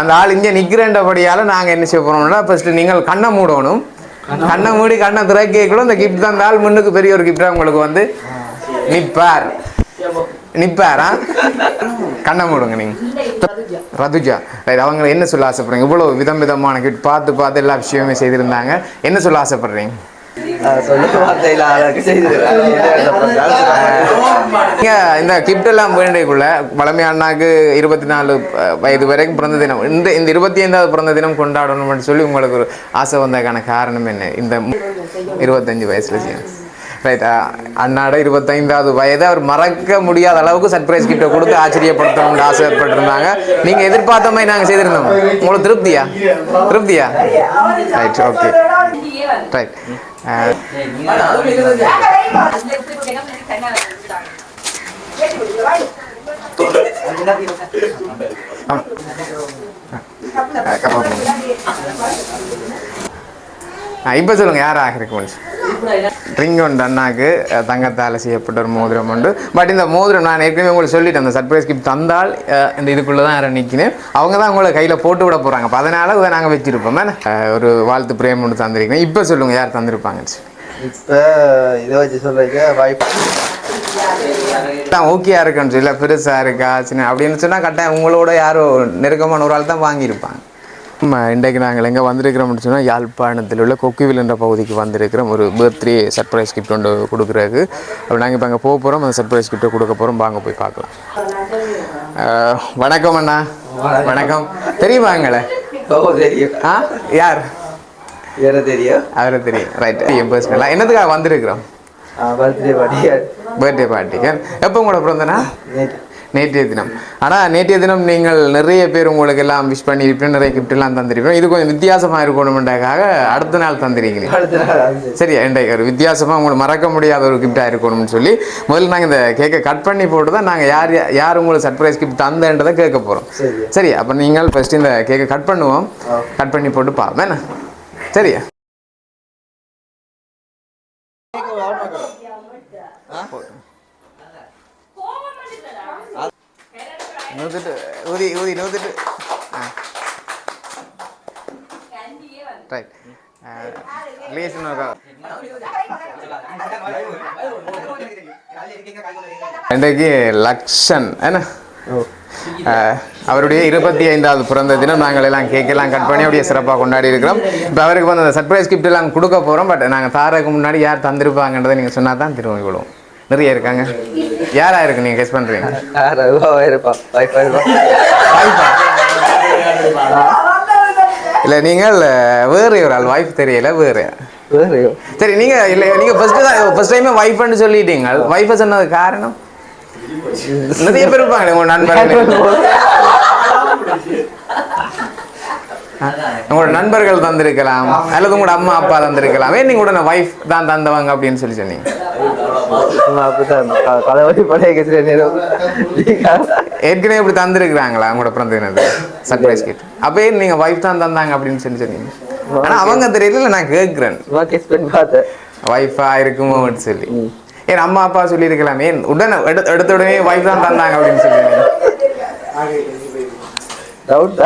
அந்த ஆள் இங்கே நிற்கிறேன்றபடியால் நாங்கள் என்ன செய்ய போகிறோம்னா ஃபஸ்ட்டு நீங்கள் கண்ணை மூடணும். கண்ணை மூடி கண்ணை திறக்கக்குள்ள இந்த கிஃப்ட் தான் அந்த ஆள் முன்னுக்கு பெரிய ஒரு கிஃப்டாக உங்களுக்கு வந்து நிற்பார் நிற்பாரா கண்ணை மூடுங்க நீங்கள் ரதுஜா. ரைட் அவங்க என்ன சொல்ல ஆசைப்படுறீங்க? இவ்வளோ விதம் விதமான கிஃப்ட் பார்த்து பார்த்து எல்லா விஷயமே செய்திருந்தாங்க. என்ன சொல்ல ஆசைப்படுறீங்க? வார்த்தையில் அழகு இந்த கிஃப்ட் எல்லாம் வேண்டியக்குள்ள வளமை அண்ணாக்கு இருபத்தி நாலு வயது வரைக்கும் பிறந்த தினம். இந்த இந்த இருபத்தி ஐந்தாவது பிறந்த தினம் கொண்டாடணும்னு சொல்லி உங்களுக்கு ஒரு ஆசை வந்ததுக்கான காரணம் என்ன? இந்த இருபத்தஞ்சு வயசுல செய்யணும். ரைட் அண்ணாட இருபத்தைந்தாவது வயது அவர் மறக்க முடியாத அளவுக்கு சர்ப்ரைஸ் கிஃப்ட்டை கொடுத்து ஆச்சரியப்படுத்தணும்னு ஆசைப்பட்டிருந்தாங்க. நீங்க எதிர்பார்த்த மாதிரி நாங்க செய்திருந்தோம். உங்களுக்கு திருப்தியா? திருப்தியா? ரைட் ஓகே ரைட் இப்போ சொல்லுங்க யாராக இருக்கு மனுஷன் ரிங் ஒன்று அண்ணாக்கு தங்கத்தால் செய்யப்பட்ட ஒரு மோதிரம் உண்டு. பட் இந்த மோதிரம் நான் ஏற்கனவே உங்களுக்கு சொல்லிட்டேன் அந்த சர்ப்ரைஸ் கிஃப்ட் தந்தால் இந்த இதுக்குள்ளே தான் யாரை நிற்கினேன் அவங்க தான் உங்களை கையில் போட்டு விட போகிறாங்க அப்போ அதனால் இதை நாங்கள் வச்சுருப்போம். ஒரு வாழ்த்து பிரேம் ஒன்று தந்திருக்கேன் இப்போ சொல்லுங்கள் யார் தந்திருப்பாங்கன்னு சொல்லி. இப்போ இதை வச்சு சொல்றீங்க வாய்ப்பு தான் ஓகேயா இருக்குன்னு சொல்லி இல்லை பெருசாக இருக்கா சின்ன அப்படின்னு சொன்னால் கட்டாயம் உங்களோட யாரோ நெருக்கமான ஒரு ஆள் தான் வாங்கியிருப்பாங்க. இன்றைக்கு நாங்கள் எங்கே வந்திருக்கிறோம்னு சொன்னால் யாழ்ப்பாணத்தில் உள்ள கொக்கிவில் என்ற பகுதிக்கு வந்திருக்கிறோம். ஒரு பர்த்டே சர்ப்ரைஸ் கிஃப்ட் ஒன்று கொடுக்குறதுக்கு அப்போ நாங்கள் இப்போ அங்கே போக போகிறோம் அந்த சர்ப்ரைஸ் கிஃப்ட்டை கொடுக்க போகிறோம் வாங்க போய் பார்க்கலாம். வணக்கம் அண்ணா. வணக்கம். தெரியுமா எங்களை? ஆ யார்? தெரியும். அவரை தெரியும். ரைட் என் பர்சனலாக என்னதுக்காக வந்திருக்கிறோம்? பர்த்டே பாட்டி பர்த்டே பார்ட்டிக்கு எப்போ உங்களோட பிறந்தனா நேற்றைய தினம். ஆனால் நேற்றைய தினம் நீங்கள் நிறைய பேர் உங்களுக்கு எல்லாம் விஷ் பண்ணியிருப்பீங்க நிறைய gift எல்லாம் தந்திருப்பீங்க இது கொஞ்சம் வித்தியாசமாக இருக்கணுமெண்டாக்காக அடுத்த நாள் தந்திருக்கிறீங்க அடுத்த நாள் வந்து சரி இன்றைக்கு ஒரு வித்தியாசமாக உங்களுக்கு மறக்க முடியாத ஒரு கிஃப்டாக இருக்கணும்னு சொல்லி முதல்ல நாங்கள் இந்த கேக்கை கட் பண்ணி போட்டு தான் நாங்கள் யார் யார் உங்களுக்கு சர்ப்ரைஸ் கிஃப்ட் தந்தன்றதை கேட்க போகிறோம் சரி. அப்போ நீங்கள் ஃபஸ்ட்டு இந்த கேக்கை கட் பண்ணுவோம். கட் பண்ணி போட்டு பார்ப்போம் என்ன? சரியா? நூத்துட்டு ஊதி ஊதி நூத்துட்டு ஆ ரைட் ரிலேஷன் இன்றைக்கு லக்ஷன் என்ன அவருடைய இருபத்தி ஐந்தாவது பிறந்த தினம் நாங்கள் எல்லாம் கேக் எல்லாம் கட் பண்ணி அப்படியே சிறப்பாக கொண்டாடி இருக்கிறோம் இப்போ அவருக்கு வந்து அந்த சர்ப்ரைஸ் கிஃப்ட் எல்லாம் கொடுக்க போகிறோம் பட் நாங்கள் தாரக்கு முன்னாடி யார் தந்திருப்பாங்கன்றதை நீங்கள் சொன்னால் தான் திரும்ப விழுவோம் நிறைய இருக்காங்க. யாரா இருக்கு நீங்கள் கெஸ் இருப்பான். இல்லை நீங்கள் வேறு ஒரு ஆள். வைஃப் தெரியல வேறு. சரி நீங்கள் இல்லை நீங்கள் ஃபஸ்ட்டு தான் ஃபஸ்ட் டைமே வைஃப்னு சொல்லிட்டீங்க. வைஃபை சொன்னது காரணம்? நிறைய பேர் இருப்பாங்களே உங்கள் நண்பர்கள். உங்களோட நண்பர்கள் தந்திருக்கலாம் அல்லது உங்களோட அம்மா அப்பா தந்திருக்கலாம். ஏன் நீங்க உடனே வைஃப் தான் தந்தவங்க அப்படின்னு சொல்லி சொன்னீங்க? ஏற்கனவே இப்படி தந்திருக்கிறாங்களா உங்களோட பிறந்த தினத்து சர்ப்ரைஸ் கிட் அப்போ ஏன் நீங்க வைஃப் தான் தந்தாங்க அப்படின்னு சொல்லி சொன்னீங்க? ஆனா அவங்க தெரியல நான் கேட்குறேன். வைஃபா இருக்குமோன்னு சொல்லி. ஏன் அம்மா அப்பா சொல்லியிருக்கலாம்? ஏன் உடனே எடு- எடுத்த உடனே வைஃப் தான் தந்தாங்க அப்படின்னு சொல்லி டவுட்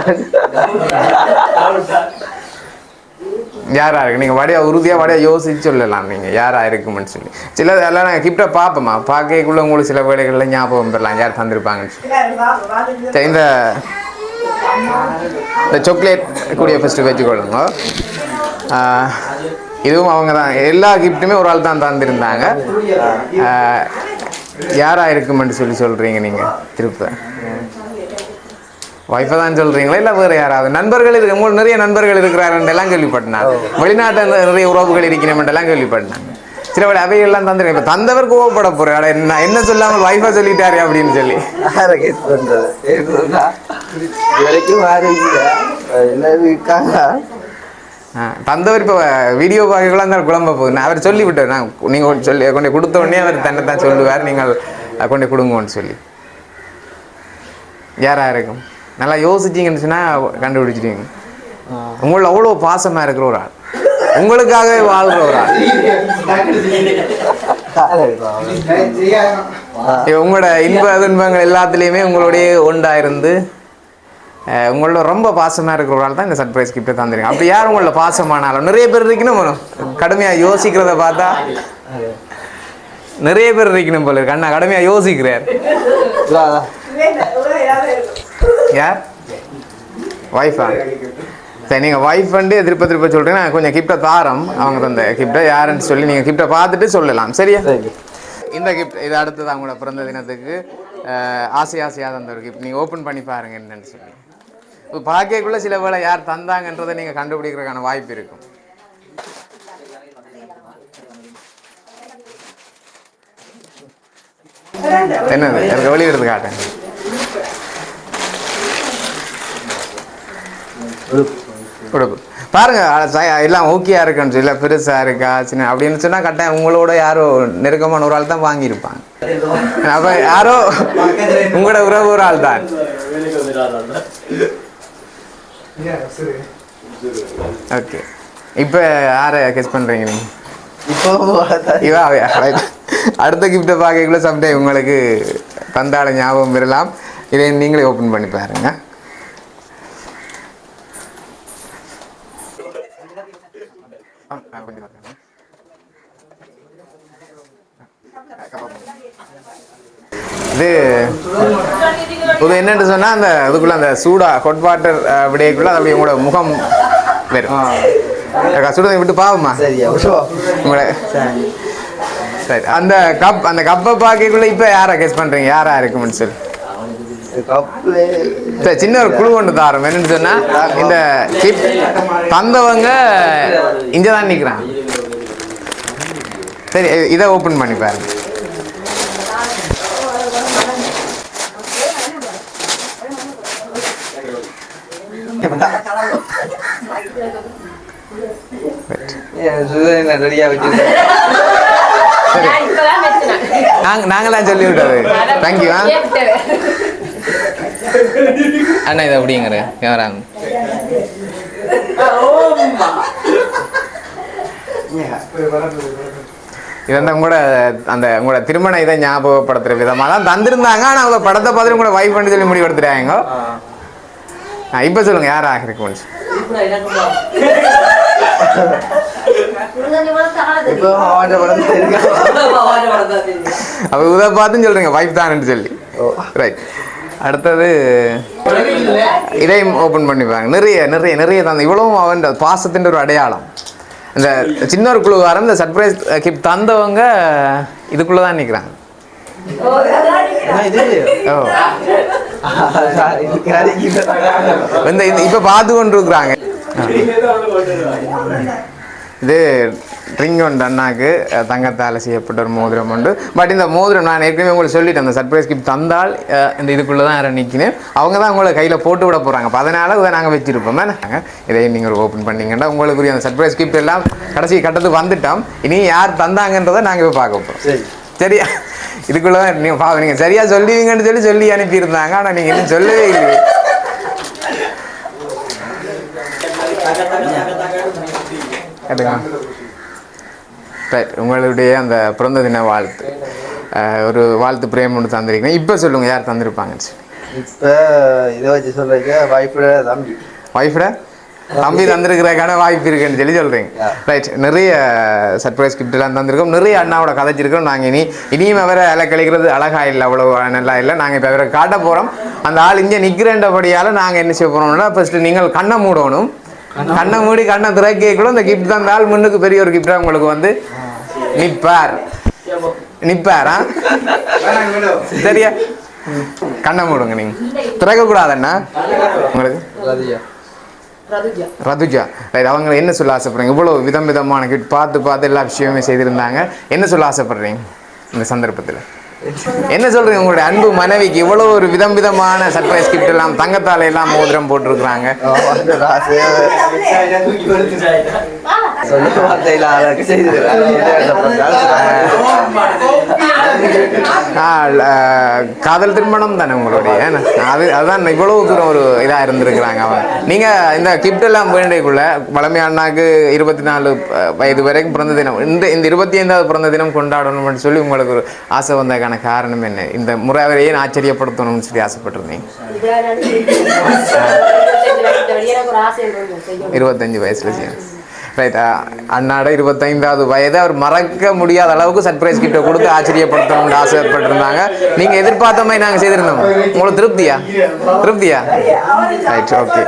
யாராக இருக்கு? நீங்கள் வடையாக உறுதியாக வடையாக யோசிச்சு சொல்லலாம் நீங்கள் யாராக இருக்குமென்னு சொல்லி. சில அதெல்லாம் நாங்கள் கிஃப்டாக பார்ப்போமா பார்க்கக்குள்ள உங்களுக்கு சில வேலைகள்ல ஞாபகம் பெறலாம் யார் தந்திருப்பாங்கன்னு சொல்லி. சரி, இந்த இந்த சாக்லேட் கூடிய ஃபஸ்ட்டு வச்சுக்கொள்ளுங்க. இதுவும் அவங்க தான். எல்லா கிஃப்ட்டுமே ஒரு ஆள் தான் தந்திருந்தாங்க. யாராக இருக்குமென்னு சொல்லி சொல்கிறீங்க நீங்கள் திருப்ப. வைஃபை தான் சொல்றீங்களா? இல்லை வேறு யாராவது? நண்பர்கள் இருக்கு உங்களுக்கு நிறைய நண்பர்கள் இருக்கிறாருன்னு எல்லாம் கேள்விப்பட்டேன் வெளிநாட்டில் நிறைய உறவுகள் இருக்கிறேன் எல்லாம் கேள்விப்பட்டேன் சில வேலை அவையெல்லாம் தந்துருக்கேன் இப்போ தந்தவர் கோவப்பட போறேன். அட என்ன என்ன சொல்லாமல் ஒய்ஃபை சொல்லிட்டாரு அப்படின்னு சொல்லி. வரைக்கும் தந்தவர் இப்போ வீடியோ பார்க்கலாம் தான் குழம்ப போகுது. நான் அவர் சொல்லிவிட்டார் நான் நீங்கள் சொல்லி கொண்டு கொடுத்த உடனே அவர் தன்னை தான் சொல்லுவார். நீங்கள் கொண்டு கொடுங்கன்னு சொல்லி. யாராக இருக்கும் நல்லா யோசிச்சிங்கன்னு சொன்னால் கண்டுபிடிச்சிட்டீங்க உங்கள அவ்வளோ பாசமாக இருக்கிற ஒரு ஆள். உங்களுக்காகவே வாழ்கிற ஒரு ஆள். உங்களோட இன்ப துன்பங்கள் எல்லாத்துலேயுமே உங்களுடைய ஒன்றா இருந்து உங்களோட ரொம்ப பாசமாக இருக்கிறவரால் தான் இந்த சர்ப்ரைஸ் கிஃப்ட்டை தந்துருங்க அப்படி யார் உங்களோட பாசமானாலும் நிறைய பேர் இருக்கணும் கடுமையாக யோசிக்கிறத பார்த்தா நிறைய பேர் இருக்கணும் போல. இருக்கு அண்ணா கடுமையாக யோசிக்கிறார் யார் ஒய்ஃபா சரி நீங்கள் ஒய்ஃப் வந்து திருப்ப திருப்ப சொல்கிறீங்கன்னா கொஞ்சம் கிஃப்ட்டை தாரம் அவங்க தந்த கிஃப்ட்டை யாருன்னு சொல்லி நீங்கள் கிஃப்ட்டை பார்த்துட்டு சொல்லலாம். சரியா? சரி. இந்த கிஃப்ட் இது அடுத்தது அவங்களோட பிறந்த தினத்துக்கு ஆசை ஆசையாக தந்த ஒரு கிஃப்ட் நீங்கள் ஓப்பன் பண்ணி பாருங்க என்னன்னு சொல்லி. இப்போ பார்க்கக்குள்ள சில வேளை யார் தந்தாங்கன்றதை நீங்கள் கண்டுபிடிக்கிறதுக்கான வாய்ப்பு இருக்கும். என்னது? எனக்கு வெளியிடுறது காட்டேன் கொடுப்பு பாருங்க எல்லாம் ஓகேயா இருக்குன்னு சொல்லி பெருசா இருக்கா சின்ன அப்படின்னு சொன்னா கட்டாயம் உங்களோட யாரோ நெருக்கமான ஒரு ஆள் தான் வாங்கியிருப்பாங்க. அப்ப யாரோ உங்களோட உறவு ஒரு ஆள் தான். ஓகே இப்போ யாரை கெஸ் பண்றீங்க நீங்க? இப்போ இவா அடுத்த கிஃப்ட்டை பார்க்கக்குள்ள சம்டைம் உங்களுக்கு தந்தாட ஞாபகம் பெறலாம் இதை நீங்களே ஓப்பன் பண்ணி பாருங்க. பாருங்க. இது இது என்னன்னு சொன்னா அந்த இதுக்குள்ள அந்த சூடா ஹாட் வாட்டர் விடையக்குள்ள அது அப்படியே உங்களோட முகம் வரும். சுடுதண்ணி விட்டு பாவமா? உங்களை சரி. அந்த கப் அந்த கப்பை பார்க்கக்குள்ள இப்போ யாரை கெஸ் பண்றீங்க? யாரா இருக்கும்னு சொல்லி. சரி சின்ன ஒரு குழு ஒன்று தாரோம். என்னன்னு சொன்னா இந்த தந்தவங்க இங்க தான் நிற்கிறாங்க சரி இதை ஓப்பன் பண்ணி பாருங்க. சுதனை ரெடியா வச்சிருக்கேன் சரி. நாங்க நாங்களாம் சொல்லி விட்டது தேங்க்யூ அண்ணா இது அப்படிங்கிற யாராங்க இது வந்து உங்களோட அந்த உங்களோட திருமண இதை ஞாபகப்படுத்துற விதமா தான் தந்திருந்தாங்க. ஆனா அவங்க படத்தை பார்த்துட்டு உங்களோட வைஃப் பண்ணி சொல்லி முடிவெடுத்துட்டாங்க இப்போ சொல்லுங்க யார் ஆகிருக்கு அவ இதை பார்த்துன்னு சொல்றீங்க வைஃப் தான்னு சொல்லி. ஓ. ரைட் அடுத்தது இதையும் ஓப்பன் பண்ணிப்பாங்க நிறைய நிறைய நிறைய தந்து இவ்வளவும் அவன் பாசத்தின் ஒரு அடையாளம். இந்த சின்ன ஒரு குழுவாரம் இந்த சர்ப்ரைஸ் கிஃப்ட் தந்தவங்க இதுக்குள்ள தான் நிற்கிறாங்க ஓ. இந்த இந்த- பார்த்து கொண்டு இருக்கிறாங்க இது ரிங் ஒன்று அண்ணாக்கு தங்கத்தால் செய்யப்பட்ட ஒரு மோதிரம் உண்டு. பட் இந்த மோதிரம் நான் ஏற்கனவே உங்களுக்கு சொல்லிட்டேன் அந்த சர்ப்ரைஸ் கிஃப்ட் தந்தால் இந்த இதுக்குள்ளே தான் யாரை நிற்கினேன் அவங்க தான் உங்களை கையில் போட்டு விட போகிறாங்க அப்போ அதனால் இதை நாங்கள் வச்சிருப்போம். தானே இதை நீங்கள் ஓப்பன் பண்ணீங்கன்னா உங்களுக்குரிய அந்த சர்ப்ரைஸ் கிஃப்ட் எல்லாம் கடைசி கட்டத்துக்கு வந்துட்டோம். இனி யார் தந்தாங்கன்றதை நாங்கள் போய் பார்க்க போகிறோம் சரி. சரியா? இதுக்குள்ள தான் நீங்கள் பா நீங்கள் சரியாக சொல்லுவீங்கன்னு சொல்லி சொல்லி அனுப்பியிருந்தாங்க. ஆனால் நீங்கள் இன்னும் சொல்லவே இல்லையே. ரைட் உங்களுடைய அந்த பிறந்த தின வாழ்த்து. ஒரு வாழ்த்து பிரேம் ஒன்று தந்திருக்கீங்க. இப்போ சொல்லுங்க யார் தந்திருப்பாங்கன்னு சொல்லி. இப்போ இதை வச்சு சொல்றீங்க வைஃபோட தம்பி. ஒய்ஃபோட தம்பி தந்திருக்கிறதுக்கான வாய்ப்பு இருக்குன்னு சொல்லி சொல்கிறீங்க. ரைட் நிறைய சர்ப்ரைஸ் கிஃப்ட்லாம் தந்திருக்கோம். நிறைய அண்ணாவோட கதைச்சிருக்கோம் நாங்கள் இனி இனியும் அவரை அலை கழிக்கிறது அழகா இல்லை அவ்வளோ நல்லா இல்லை. நாங்கள் இப்போ அவரை காட்ட போகிறோம் அந்த ஆள் இங்கே நிற்கிறன்றபடியால் நாங்கள் என்ன செய்ய போகிறோம்னா ஃபஸ்ட்டு நீங்கள் கண்ணை மூடணும். கண்ணை மூடி கண்ணை திறக்கக்குள்ள இந்த கிஃப்ட் தான் ஆள் முன்னுக்கு பெரிய ஒரு கிஃப்டாக உங்களுக்கு வந்து நிற்பார் நிற்பாரா சரியா? கண்ணை மூடுங்க நீங்கள் திறக்கக்கூடாதண்ணா? உங்களுக்கு? ரதியா ரதுஜா. ரைட் அவங்க என்ன சொல்ல ஆசைப்படுறீங்க? இவ்வளோ விதம் விதமான கிட் பார்த்து பார்த்து எல்லா விஷயமே செய்திருந்தாங்க. என்ன சொல்ல ஆசைப்படுறீங்க இந்த சந்தர்ப்பத்தில்? என்ன சொல்றீங்க? உங்களுடைய அன்பு மனைவிக்கு இவ்வளோ ஒரு விதம் விதமான சர்ப்ரைஸ் கிஃப்ட் எல்லாம் தங்கத்தால எல்லாம் மோதிரம் போட்டிருக்கிறாங்க. சொல்ல வார்த்தையில் அழகு அஹ், காதல் திருமணம் தானே உங்களுடைய? அது அதான் இவ்வளவு தூரம் ஒரு இதாக இருந்திருக்கிறாங்க அவங்க நீங்கள் இந்த கிஃப்ட் எல்லாம் வேண்டியக்குள்ள வளமை அண்ணாக்கு இருபத்தி நாலு வயது வரைக்கும் பிறந்த தினம் இந்த இந்த இருபத்தி ஐந்தாவது பிறந்த தினம் கொண்டாடணும்னு சொல்லி உங்களுக்கு ஒரு ஆசை வந்ததுக்கான காரணம் என்ன? இந்த முறை அவரை ஏன் ஆச்சரியப்படுத்தணும்னு சொல்லி ஆசைப்பட்டிருந்தீங்க? எனக்கு ஒரு ஆசை இருந்தது செய்யணும். இருபத்தஞ்சு வயசுல செய்யணும். ரைட் அண்ணாட இருபத்தைந்தாவது வயது. அவர் மறக்க முடியாத அளவுக்கு சர்ப்ரைஸ் கிட்ட கொடுத்து ஆச்சரியப்படுத்தணும்னு ஆசைப்பட்டிருந்தாங்க. நீங்க எதிர்பார்த்த மாதிரி நாங்க செய்திருந்தோம். உங்களுக்கு திருப்தியா? திருப்தியா? ரைட் ஓகே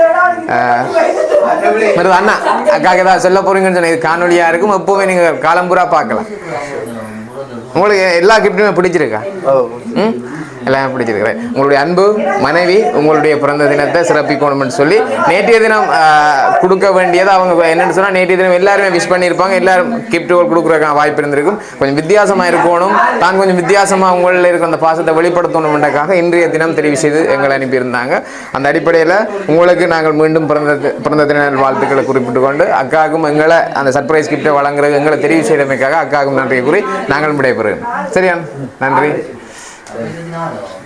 மருது அண்ணா அக்காக்கு ஏதாவது சொல்ல போறீங்கன்னு சொன்ன இது காணொலியா இருக்கும். எப்பவுமே நீங்க காலம்பூரா பார்க்கலாம். உங்களுக்கு எல்லா கிஃப்ட்டுமே பிடிச்சிருக்கா? ம்? எல்லாம் பிடிச்சிருக்கிறேன். உங்களுடைய அன்பு மனைவி உங்களுடைய பிறந்த தினத்தை சிறப்பிக்கணும்னு சொல்லி நேற்றைய தினம் கொடுக்க வேண்டியது அவங்க என்னென்னு சொன்னால் நேற்றைய தினம் எல்லாருமே விஷ் பண்ணியிருப்பாங்க. எல்லாரும் கிஃப்ட்டுகள் கொடுக்குறதுக்கான வாய்ப்பு இருந்திருக்கும். கொஞ்சம் வித்தியாசமாக இருக்கணும். தான் கொஞ்சம் வித்தியாசமாக உங்களில் இருக்க அந்த பாசத்தை வெளிப்படுத்தணும்ன்றக்காக இன்றைய தினம் தெரிவு செய்து எங்களை அனுப்பியிருந்தாங்க. அந்த அடிப்படையில் உங்களுக்கு நாங்கள் மீண்டும் பிறந்த பிறந்த தின வாழ்த்துக்களை குறிப்பிட்டு கொண்டு அக்காவுக்கும் எங்களை அந்த சர்ப்ரைஸ் கிஃப்ட்டை வழங்குறது எங்களை தெரிவு செய்தமைக்காக அக்காவுக்கும் நன்றி கூறி நாங்கள் விடைபெறுகிறோம். சரியா? நன்றி. 食べるなよ。